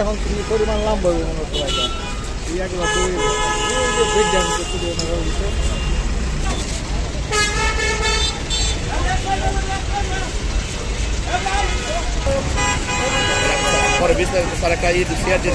এখন তুমি পরিমাণ লাভ হবে মনে হচ্ছে ভাইটা এই একবার ব্রেক ডাউন করতে পরে বিস্তারিত স্যার একটা ইয়ে শেয়ার দিয়ে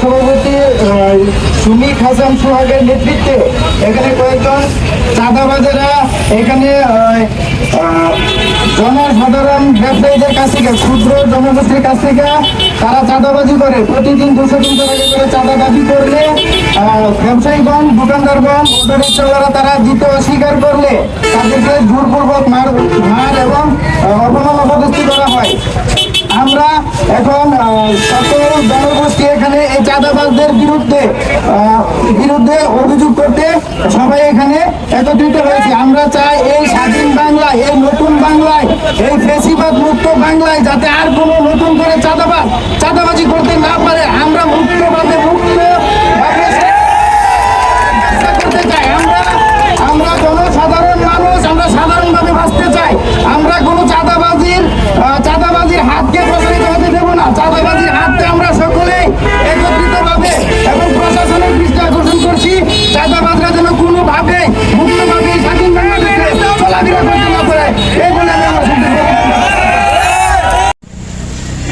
সভাপতি সুমিত হাসান সোহাগের নেতৃত্বে এখানে কয়েকজন চাঁদাবাজেরা এখানে জনসাধারণ ব্যবসায়ীদের কাছ থেকে, ক্ষুদ্র জনগোষ্ঠীর কাছ থেকে তারা চাঁদাবাজি করে। প্রতিদিন দুশো তিনশো টাকা করে চাঁদা দাবি করলে ব্যবসায়ীগণ, দোকানদারগণ অটো রিক্সাওয়ালারা তারা দিতে অস্বীকার করলে তাদেরকে জোরপূর্বক মার মার এবং অপমান অপদস্থি করা হয়। আমরা এখন সকল জনগোষ্ঠী এখানে চাঁদাবাজদের বিরুদ্ধে বিরুদ্ধে অভিযোগ করতে সবাই এখানে একত্রিত হয়েছে। আমরা চাই এই স্বাধীন বাংলায়, এই নতুন বাংলায়, এই ফেসিবাদ মুক্ত বাংলায় যাতে আর কোনো নতুন করে চাঁদাবাজ চাঁদাবাজি করতে না পারে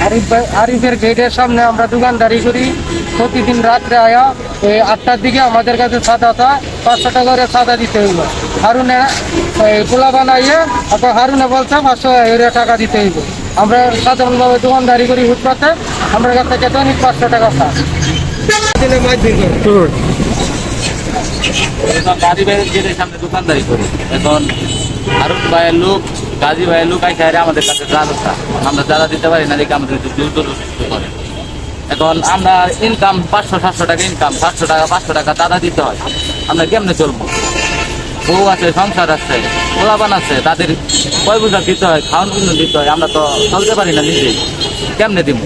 আরিফ ভাই- আরিফের গেটের সামনে আমরা দোকানদারি করি। প্রতিদিন রাত্রে আয়া এই আটটার দিকে আমাদের কাছে সাদা চা পাঁচশো টাকা করে সাদা দিতে হইব। হারুনে এই পোলা বানাইয়ে আপনার হারুনে বলছে পাঁচশো এরিয়া টাকা দিতে হইব। আমরা সাধারণভাবে দোকানদারি করি ফুটপাতে আমার কাছ থেকে দৈনিক পাঁচশো টাকা সামনে দোকানদারি করি। এখন হারুন ভাইয়ের লোক গাজী ভাই লুকাই হারে আমাদের কাছে জালসা আমরা জ্বালা দিতে পারি না দেখে আমাদের এখন আমরা ইনকাম পাঁচশো, সাতশো টাকা ইনকাম সাতশো টাকা, পাঁচশো টাকা দাদা দিতে হয়, আমরা কেমনে চলবো? বউ আছে, সংসার আছে, পোলাপান আছে, তাদের কয় বুঝা দিতে হয় খাওয়ান কিন্তু দিতে হয়, আমরা তো চলতে পারি না নিজেই। কেমনে দিব